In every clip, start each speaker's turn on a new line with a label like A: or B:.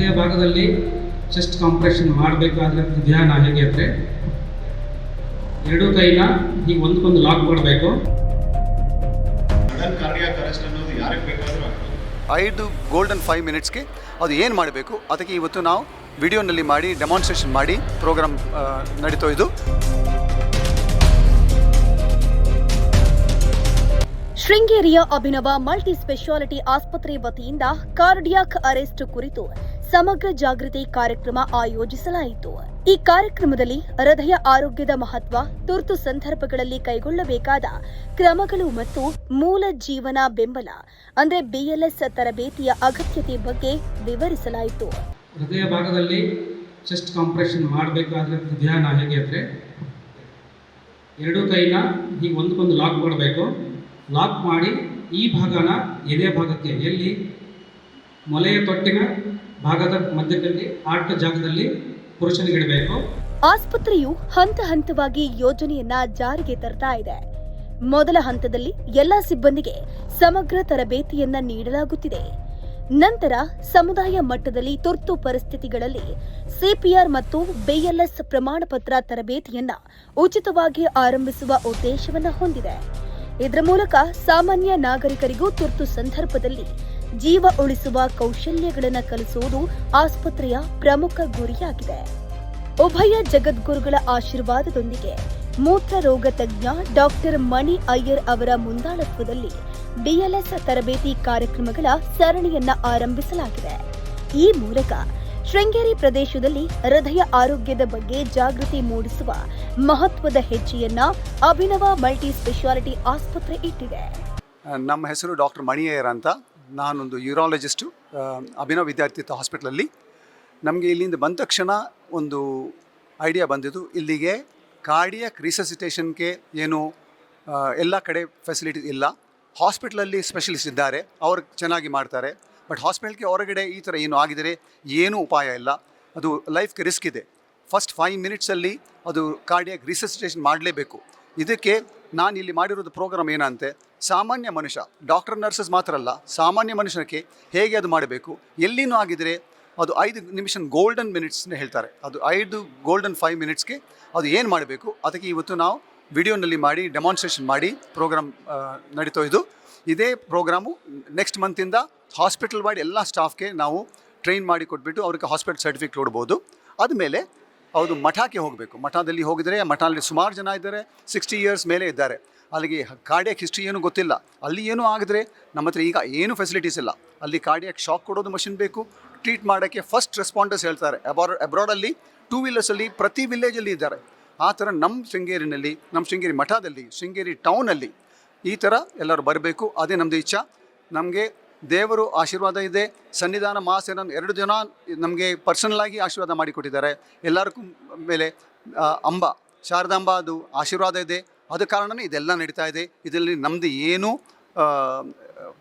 A: ಹೃದಯ ಭಾಗದಲ್ಲಿ chest compression ಮಾಡಬೇಕಾದ್ರೆ ಧ್ಯಾನ ಹೇಗೆ ಅಂದರೆ ಎರಡೂ ಕೈನ ಹೀಗೆ ಒಂದಕ್ಕೊಂದು ಲಾಕ್ ಮಾಡಬೇಕು.
B: ಐದು ಗೋಲ್ಡನ್ ಫೈವ್ ಮಿನಿಟ್ಸ್ಗೆ ಅದು ಏನು ಮಾಡಬೇಕು? ಅದಕ್ಕೆ ಇವತ್ತು ನಾವು ವಿಡಿಯೋನಲ್ಲಿ ಮಾಡಿ ಡೆಮಾನ್ಸ್ಟ್ರೇಷನ್ ಮಾಡಿ ಪ್ರೋಗ್ರಾಮ್ ನಡೀತೋ ಇದು.
C: ಶೃಂಗೇರಿಯ ಅಭಿನವ ಮಲ್ಟಿ ಸ್ಪೆಷಾಲಿಟಿ ಆಸ್ಪತ್ರೆ ವತಿಯಿಂದ ಕಾರ್ಡಿಯಾಕ್ ಅರೆಸ್ಟ್ ಕುರಿತು ಸಮಗ್ರ ಜಾಗೃತಿ ಕಾರ್ಯಕ್ರಮ ಆಯೋಜಿಸಲಾಯಿತು. ಈ ಕಾರ್ಯಕ್ರಮದಲ್ಲಿ ಹೃದಯ ಆರೋಗ್ಯದ ಮಹತ್ವ, ತುರ್ತು ಸಂದರ್ಭಗಳಲ್ಲಿ ಕೈಗೊಳ್ಳಬೇಕಾದ ಕ್ರಮಗಳು ಮತ್ತು ಮೂಲ ಜೀವನ ಬೆಂಬಲ, ಅಂದರೆ ಬಿಎಲ್ಎಸ್ ತರಬೇತಿಯ ಅಗತ್ಯತೆ ಬಗ್ಗೆ ವಿವರಿಸಲಾಯಿತು.
A: ಹೃದಯ ಭಾಗದಲ್ಲಿ ಚೆಸ್ಟ್ ಕಾಂಪ್ರೆಷನ್ ಮಾಡಬೇಕಾದ್ರೆ ಧ್ಯಾನ ಹೇಗೆ ಅಂದರೆ, ಎರಡು ಕೈನ ಹೀಗೆ ಒಂದಕ್ಕೊಂದು ಲಾಕ್ ಮಾಡಬೇಕು. ಲಾಕ್ ಮಾಡಿ ಈ ಭಾಗನ ಎದೆ ಭಾಗಕ್ಕೆ, ಎಲ್ಲಿ? ಮೊಲೆಯ ತೊಟ್ಟಿನ ಭಾಗದ ಮಧ್ಯದಲ್ಲಿ, ಆಟ ಜಾಗದಲ್ಲಿ ಪುರುಷನಿಗಿಡಬೇಕು
C: ಆಸ್ಪತ್ರೆಯು ಹಂತ ಹಂತವಾಗಿ ಯೋಜನೆಯನ್ನ ಜಾರಿಗೆ ತರ್ತಾ ಇದೆ. ಮೊದಲ ಹಂತದಲ್ಲಿ ಎಲ್ಲ ಸಿಬ್ಬಂದಿಗೆ ಸಮಗ್ರ ತರಬೇತಿಯನ್ನ ನೀಡಲಾಗುತ್ತಿದೆ. ನಂತರ ಸಮುದಾಯ ಮಟ್ಟದಲ್ಲಿ ತುರ್ತು ಪರಿಸ್ಥಿತಿಗಳಲ್ಲಿ ಸಿಪಿಆರ್ ಮತ್ತು ಬಿಎಲ್ಎಸ್ ಪ್ರಮಾಣಪತ್ರ ತರಬೇತಿಯನ್ನ ಉಚಿತವಾಗಿ ಆರಂಭಿಸುವ ಉದ್ದೇಶವನ್ನು ಹೊಂದಿದೆ. ಇದರ ಮೂಲಕ ಸಾಮಾನ್ಯ ನಾಗರಿಕರಿಗೂ ತುರ್ತು ಸಂದರ್ಭದಲ್ಲಿ ಜೀವ ಉಳಿಸುವ ಕೌಶಲ್ಯಗಳನ್ನು ಕಲಿಸುವುದು ಆಸ್ಪತ್ರೆಯ ಪ್ರಮುಖ ಗುರಿಯಾಗಿದೆ. ಉಭಯ ಜಗದ್ಗುರುಗಳ ಆಶೀರ್ವಾದದೊಂದಿಗೆ ಮೂತ್ರ ರೋಗ ತಜ್ಞ ಡಾಕ್ಟರ್ ಮಣಿ ಅಯ್ಯರ್ ಅವರ ಮುಂದಾಳತ್ವದಲ್ಲಿ ಡಿಎಲ್ಎಸ್ ತರಬೇತಿ ಕಾರ್ಯಕ್ರಮಗಳ ಸರಣಿಯನ್ನ ಆರಂಭಿಸಲಾಗಿದೆ. ಈ ಮೂಲಕ ಶೃಂಗೇರಿ ಪ್ರದೇಶದಲ್ಲಿ ಹೃದಯ ಆರೋಗ್ಯದ ಬಗ್ಗೆ ಜಾಗೃತಿ ಮೂಡಿಸುವ ಮಹತ್ವದ ಹೆಜ್ಜೆಯನ್ನ ಅಭಿನವ ಮಲ್ಟಿ ಸ್ಪೆಷಾಲಿಟಿ ಆಸ್ಪತ್ರೆ ಇಟ್ಟಿದೆ.
B: ನಮ್ಮ ಹೆಸರು ಡಾಕ್ಟರ್ ಮಣಿಯರ್ ಅಂತ. ನಾನೊಂದು ಯುರೋಲಜಿಸ್ಟು ಅಭಿನವ ವಿದ್ಯಾರ್ಥಿತ್ ವಿದ್ಯಾರ್ಥಿತ್ವ ಹಾಸ್ಪಿಟ್ಲಲ್ಲಿ. ನಮಗೆ ಇಲ್ಲಿಂದ ಬಂದ ತಕ್ಷಣ ಒಂದು ಐಡಿಯಾ ಬಂದಿದ್ದು, ಇಲ್ಲಿಗೆ ಕಾರ್ಡಿಯಕ್ ರಿಸಸಿಟೇಷನ್ಗೆ ಏನು ಎಲ್ಲ ಕಡೆ ಫೆಸಿಲಿಟಿ ಇಲ್ಲ. ಹಾಸ್ಪಿಟ್ಲಲ್ಲಿ ಸ್ಪೆಷಲಿಸ್ಟ್ ಇದ್ದಾರೆ, ಅವರು ಚೆನ್ನಾಗಿ ಮಾಡ್ತಾರೆ. ಬಟ್ ಹಾಸ್ಪಿಟಲ್ಗೆ ಹೊರಗಡೆ ಈ ಥರ ಏನು ಆಗಿದರೆ ಏನೂ ಉಪಾಯ ಇಲ್ಲ. ಅದು ಲೈಫ್ಗೆ ರಿಸ್ಕ್ ಇದೆ. ಫಸ್ಟ್ ಫೈವ್ ಮಿನಿಟ್ಸಲ್ಲಿ ಅದು ಕಾರ್ಡಿಯಾಕ್ ರಿಸಸ್ಟೇಷನ್ ಮಾಡಲೇಬೇಕು. ಇದಕ್ಕೆ ನಾನು ಇಲ್ಲಿ ಮಾಡಿರೋದು ಪ್ರೋಗ್ರಾಮ್ ಏನಂತೆ? ಸಾಮಾನ್ಯ ಮನುಷ್ಯ ಡಾಕ್ಟರ್ ನರ್ಸಸ್ ಮಾತ್ರ ಅಲ್ಲ, ಸಾಮಾನ್ಯ ಮನುಷ್ಯನಿಗೆ ಹೇಗೆ ಅದು ಮಾಡಬೇಕು? ಎಲ್ಲಿನೂ ಆಗಿದರೆ ಅದು ಐದು ನಿಮಿಷ ಗೋಲ್ಡನ್ ಮಿನಿಟ್ಸ್ನ ಹೇಳ್ತಾರೆ. ಅದು ಐದು ಗೋಲ್ಡನ್ ಫೈವ್ ಮಿನಿಟ್ಸ್ಗೆ ಅದು ಏನು ಮಾಡಬೇಕು? ಅದಕ್ಕೆ ಇವತ್ತು ನಾವು ವಿಡಿಯೋನಲ್ಲಿ ಮಾಡಿ ಡೆಮಾನ್ಸ್ಟ್ರೇಷನ್ ಮಾಡಿ ಪ್ರೋಗ್ರಾಮ್ ನಡೀತೋ ಇದು ಇದೇ ಪ್ರೋಗ್ರಾಮು ನೆಕ್ಸ್ಟ್ ಮಂತಿಂದ ಹಾಸ್ಪಿಟಲ್ ವೈಡ್ ಎಲ್ಲ ಸ್ಟಾಫ್ಗೆ ನಾವು ಟ್ರೈನ್ ಮಾಡಿ ಕೊಟ್ಬಿಟ್ಟು ಅವ್ರಿಗೆ ಹಾಸ್ಪಿಟಲ್ ಸರ್ಟಿಫಿಕೇಟ್ ಕೊಡ್ಬೋದು. ಆದಮೇಲೆ ಅವರು ಮಠಕ್ಕೆ ಹೋಗಬೇಕು. ಮಠದಲ್ಲಿ ಹೋಗಿದರೆ ಮಠದಲ್ಲಿ ಸುಮಾರು ಜನ ಇದ್ದಾರೆ ಸಿಕ್ಸ್ಟಿ ಇಯರ್ಸ್ ಮೇಲೆ ಇದ್ದಾರೆ. ಅಲ್ಲಿಗೆ ಕಾರ್ಡಿಯಾಕ್ ಹಿಸ್ಟ್ರಿ ಏನೂ ಗೊತ್ತಿಲ್ಲ. ಅಲ್ಲಿ ಏನೂ ಆಗಿದ್ರೆ ನಮ್ಮ ಹತ್ರ ಈಗ ಏನು ಫೆಸಿಲಿಟೀಸ್ ಇಲ್ಲ. ಅಲ್ಲಿ ಕಾರ್ಡಿಯಾಕ್ ಶಾಕ್ ಕೊಡೋದು ಮಷಿನ್ ಬೇಕು. ಟ್ರೀಟ್ ಮಾಡೋಕ್ಕೆ ಫಸ್ಟ್ ರೆಸ್ಪಾಂಡರ್ಸ್ ಹೇಳ್ತಾರೆ. ಅಬ್ರಾಡ್ ಅಬ್ರಾಡಲ್ಲಿ ಟೂ ವೀಲರ್ಸಲ್ಲಿ ಪ್ರತಿ ವಿಲೇಜಲ್ಲಿ ಇದ್ದಾರೆ. ಆ ಥರ ನಮ್ಮ ಶೃಂಗೇರಿನಲ್ಲಿ, ನಮ್ಮ ಶೃಂಗೇರಿ ಮಠದಲ್ಲಿ, ಶೃಂಗೇರಿ ಟೌನಲ್ಲಿ ಈ ಥರ ಎಲ್ಲರೂ ಬರಬೇಕು. ಅದೇ ನಮ್ಮದು ಇಚ್ಛಾ. ನಮಗೆ ದೇವರು ಆಶೀರ್ವಾದ ಇದೆ. ಸನ್ನಿಧಾನ ಮಾಸೆ ಎರಡು ದಿನ ನಮಗೆ ಪರ್ಸನಲ್ ಆಗಿ ಆಶೀರ್ವಾದ ಮಾಡಿಕೊಟ್ಟಿದ್ದಾರೆ. ಎಲ್ಲರಿಗೂ ಮೇಲೆ ಅಂಬ, ಶಾರದಾಂಬ ಅದು ಆಶೀರ್ವಾದ ಇದೆ. ಅದ ಕಾರಣನೇ ಇದೆಲ್ಲ ನಡೀತಾ ಇದೆ. ಇದರಲ್ಲಿ ನಮ್ಮದು ಏನು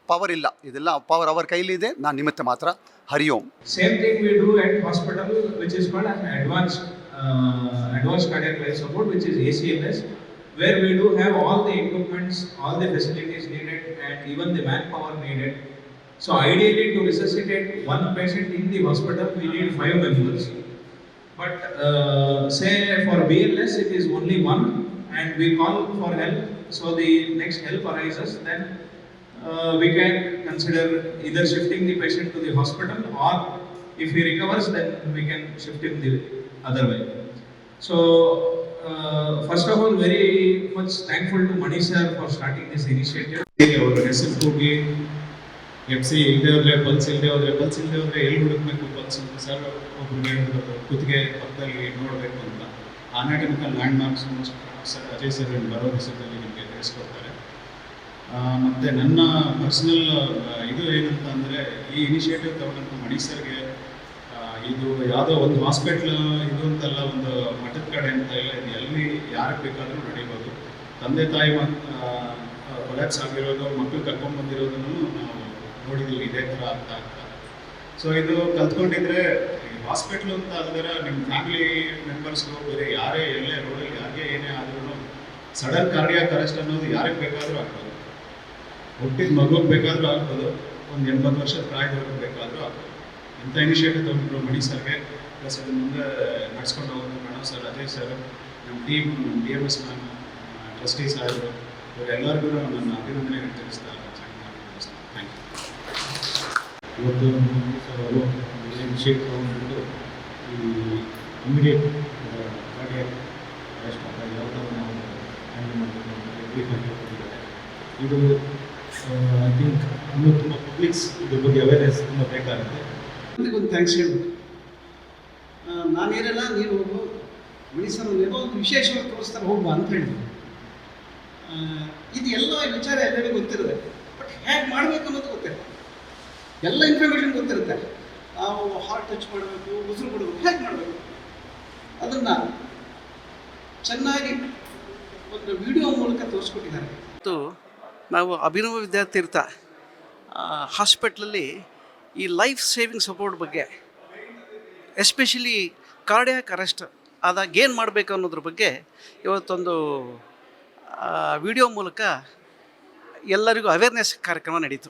B: ಪವರ್ ಇಲ್ಲ. ಇದೆಲ್ಲ ಪವರ್ ಅವರ ಕೈಲಿ ಇದೆ. ನಾನು ನಿಮಿತ್ತ ಮಾತ್ರ. Hari Om.
D: Same thing we do at hospital which is called as advance advance cardiac life support which is A C M S where we do have all the equipments all the facilities needed and even the man power needed So ideally, to resuscitate one patient in the hospital, we need five members. But uh, say for BLS, it is only one, and we call for help. So the next help arises, then uh, we can consider either shifting the patient to the hospital or if he recovers, then we can shift him the other way. So, uh, first of all, very much thankful to Mani sir for starting this initiative.
E: F C ಇಲ್ಲದೆ ಹೋದ್ರೆ pulse ಇಲ್ಲದೆ ಹೋದ್ರೆ pulse ಇಲ್ಲದೆ ಹೋದ್ರೆ ಎಲ್ಲಿ ಹುಡುಕ್ಬೇಕು pulse sir, ಒಬ್ರು ಹೇಳಿದ್ರು ಕುತ್ತಿಗೆ ಪಕ್ಕದಲ್ಲಿ ನೋಡಬೇಕು ಅಂತ. Anatomical landmarks sir Ajay sir ಬರೋ ದಿವಸದಲ್ಲಿ ನಿಮಗೆ ತಿಳಿಸ್ಕೊಡ್ತಾರೆ. ಮತ್ತು ಮತ್ತೆ ನನ್ನ ಪರ್ಸನಲ್ ಇದು ಏನಂತ ಅಂದರೆ, ಈ ಇನಿಷಿಯೇಟಿವ್ ತಗೊಂಡಂಥ ಮಣಿ ಸರ್ಗೆ ಇದು ಯಾವುದೋ ಒಂದು ಹಾಸ್ಪಿಟ್ಲ್ ಇದು ಅಂತಲ್ಲ ಒಂದು ಮಠದ ಕಡೆ ಅಂತ ಇಲ್ಲ ಇದು. ಎಲ್ಲಿ ಯಾರಿಗೆ ಬೇಕಾದರೂ ನಡೀಬೋದು. ತಂದೆ ತಾಯಿ ಕೊಲ್ಯಾಪ್ಸ್ ಆಗಿರೋದು ಮಕ್ಕಳು ಕರ್ಕೊಂಡ್ಬಂದಿರೋದನ್ನು ನಾವು ನೋಡಿದ್ದೀವಿ ಇದೇ ಥರ ಅಂತ ಆಗ್ತಾ ಸೊ ಇದು ಕಲ್ತ್ಕೊಂಡಿದ್ರೆ ಹಾಸ್ಪಿಟ್ಲ್ ಅಂತ ಅಲ್ದಿರ ನಿಮ್ಮ ಫ್ಯಾಮಿಲಿ ಮೆಂಬರ್ಸ್ಗೂ ಬೇರೆ ಯಾರೇ ಎಲ್ಲೇ ರೋಡಲ್ಲಿ ಯಾರಿಗೆ ಏನೇ ಆದ್ರೂ ಸಡನ್ ಕಾರ್ಡಿಯಾಕ್ ಅರೆಸ್ಟ್ ಅನ್ನೋದು ಯಾರಿಗೆ ಬೇಕಾದರೂ ಆಗ್ಬೋದು. ಹುಟ್ಟಿದ ಮಗುಗೆ ಬೇಕಾದರೂ ಆಗ್ಬೋದು, ಒಂದು ಎಂಬತ್ತು ವರ್ಷದ ಪ್ರಾಯದವ್ರಿಗೆ ಬೇಕಾದರೂ ಆಗ್ಬೋದು. ಇಂಥ ಇನಿಷಿಯೇಟಿವ್ ತೊಗೊಂಡ್ರು ಮಣಿ ಸರ್ಗೆ. ಪ್ಲಸ್ ಅದನ್ನ ಮುಂದೆ ನಡೆಸ್ಕೊಂಡು ಹೋಗೋದು ಪ್ರಣವ್ ಸರ್, ಅಜಯ್ ಸರ್ ನಮ್ಮ ಟೀಮ್ ನಮ್ಮ D M S ma'am trustee sir ಇವರೆಲ್ಲರಿಗೂ ನನ್ನ ಅಭಿನಂದನೆ ತಿಳಿಸ್ತಾ
F: ಇವತ್ತು ಅವರು ತಗೊಂಡ್ಬಿಟ್ಟು ಈ ಇಮಿಡಿಯೇಟ್ ಕಾರ್ಡಿಯಾಕ್ ಅರೆಸ್ಟ್ ಅಂತ ಯಾವ ಹ್ಯಾಂಡಲ್ ಮಾಡಬೇಕು ಇದು ಐ ಥಿಂಕ್ ಇನ್ನೂ ತುಂಬ ಪಬ್ಲಿಕ್ಸ್ ಇದ್ರ ಬಗ್ಗೆ ಅವೇರ್ನೆಸ್ ತುಂಬ ಬೇಕಾಗುತ್ತೆ.
G: ಒಂದು ಥ್ಯಾಂಕ್ಸ್ ಹೇಳ್ಬೇಕು. ನಾನೇನಲ್ಲ ನೀನು ಹೋಗು. ಮಣಿ ಏನೋ ಒಂದು ವಿಶೇಷವಾಗಿ ತೋರಿಸ್ತಾರೆ ಹೋಗುವ ಅಂತ ಹೇಳಿದ್ರು. ಇದು ಎಲ್ಲ ವಿಚಾರ ಎಲ್ಲರಿಗೂ ಗೊತ್ತಿರುತ್ತೆ. ಬಟ್ ಹೇಗೆ ಮಾಡಬೇಕು ಅನ್ನೋದು ಗೊತ್ತಿರುತ್ತೆ ಎಲ್ಲ ಇನ್ಫಾರ್ಮೇಷನ್ ಗೊತ್ತಿರುತ್ತೆ. ನಾವು ಹಾರ್ಟ್ ಟಚ್ ಮಾಡಬೇಕು, ಉಸಿರು ಬಿಡಬೇಕು, ಹೇಗೆ ಮಾಡಬೇಕು? ಅದನ್ನು ಚೆನ್ನಾಗಿ ಒಂದು ವಿಡಿಯೋ ಮೂಲಕ ತೋರಿಸ್ಕೊಟ್ಟಿದ್ದಾರೆ. ಮತ್ತು ನಾವು ಅಭಿನವ ವಿದ್ಯಾರ್ಥಿರ್ಥ ಹಾಸ್ಪಿಟ್ಲಲ್ಲಿ ಈ ಲೈಫ್ ಸೇವಿಂಗ್ ಸಪೋರ್ಟ್ ಬಗ್ಗೆ ಎಸ್ಪೆಷಲಿ ಕಾರ್ಡಿಯಾಕ್ ಅರೆಸ್ಟ್ ಆದಾಗ ಏನು ಮಾಡಬೇಕು ಅನ್ನೋದ್ರ ಬಗ್ಗೆ ಇವತ್ತೊಂದು ವಿಡಿಯೋ ಮೂಲಕ ಎಲ್ಲರಿಗೂ ಅವೇರ್ನೆಸ್ ಕಾರ್ಯಕ್ರಮ ನಡೀತು.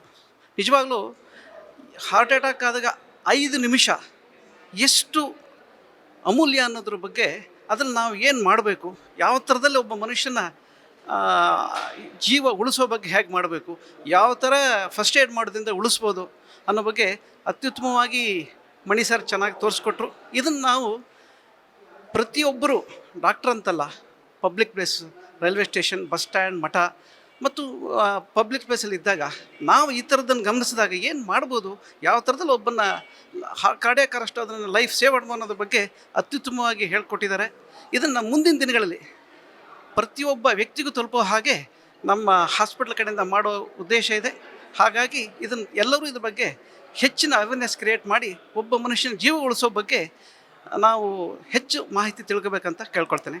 G: ನಿಜವಾಗ್ಲೂ ಹಾರ್ಟ್ ಅಟ್ಯಾಕ್ ಆದಾಗ ಐದು ನಿಮಿಷ ಎಷ್ಟು ಅಮೂಲ್ಯ ಅನ್ನೋದ್ರ ಬಗ್ಗೆ ಅದನ್ನು ನಾವು ಏನು ಮಾಡಬೇಕು? ಯಾವ ಥರದಲ್ಲಿ ಒಬ್ಬ ಮನುಷ್ಯನ ಜೀವ ಉಳಿಸೋ ಬಗ್ಗೆ ಹೇಗೆ ಮಾಡಬೇಕು? ಯಾವ ಥರ ಫಸ್ಟ್ ಏಡ್ ಮಾಡೋದ್ರಿಂದ ಉಳಿಸ್ಬೋದು ಅನ್ನೋ ಬಗ್ಗೆ ಅತ್ಯುತ್ತಮವಾಗಿ ಮಣಿ ಸರ್ ಚೆನ್ನಾಗಿ ತೋರಿಸ್ಕೊಟ್ರು. ಇದನ್ನು ನಾವು ಪ್ರತಿಯೊಬ್ಬರು ಡಾಕ್ಟ್ರ್ ಅಂತಲ್ಲ public place railway station bus stand ಮಠ ಮತ್ತು ಪಬ್ಲಿಕ್ ಪ್ಲೇಸಲ್ಲಿ ಇದ್ದಾಗ ನಾವು ಈ ಥರದ್ದನ್ನು ಗಮನಿಸಿದಾಗ ಏನು ಮಾಡ್ಬೋದು? ಯಾವ ಥರದಲ್ಲಿ ಒಬ್ಬನ ಕಾರ್ಡಿಯಾಕ್ ಅರೆಸ್ಟ್ ಅದನ್ನು ಲೈಫ್ ಸೇವ್ ಅನ್ನೋದ್ರ ಬಗ್ಗೆ ಅತ್ಯುತ್ತಮವಾಗಿ ಹೇಳ್ಕೊಟ್ಟಿದ್ದಾರೆ. ಇದನ್ನು ಮುಂದಿನ ದಿನಗಳಲ್ಲಿ ಪ್ರತಿಯೊಬ್ಬ ವ್ಯಕ್ತಿಗೂ ತಲುಪೋ ಹಾಗೆ ನಮ್ಮ ಹಾಸ್ಪಿಟ್ಲ್ ಕಡೆಯಿಂದ ಮಾಡೋ ಉದ್ದೇಶ ಇದೆ. ಹಾಗಾಗಿ ಇದನ್ನು ಎಲ್ಲರೂ ಇದ್ರ ಬಗ್ಗೆ ಹೆಚ್ಚಿನ ಅವೇರ್ನೆಸ್ ಕ್ರಿಯೇಟ್ ಮಾಡಿ ಒಬ್ಬ ಮನುಷ್ಯನ ಜೀವ ಉಳಿಸೋ ಬಗ್ಗೆ ನಾವು ಹೆಚ್ಚು ಮಾಹಿತಿ ತಿಳ್ಕೋಬೇಕಂತ ಕೇಳ್ಕೊಳ್ತೇನೆ.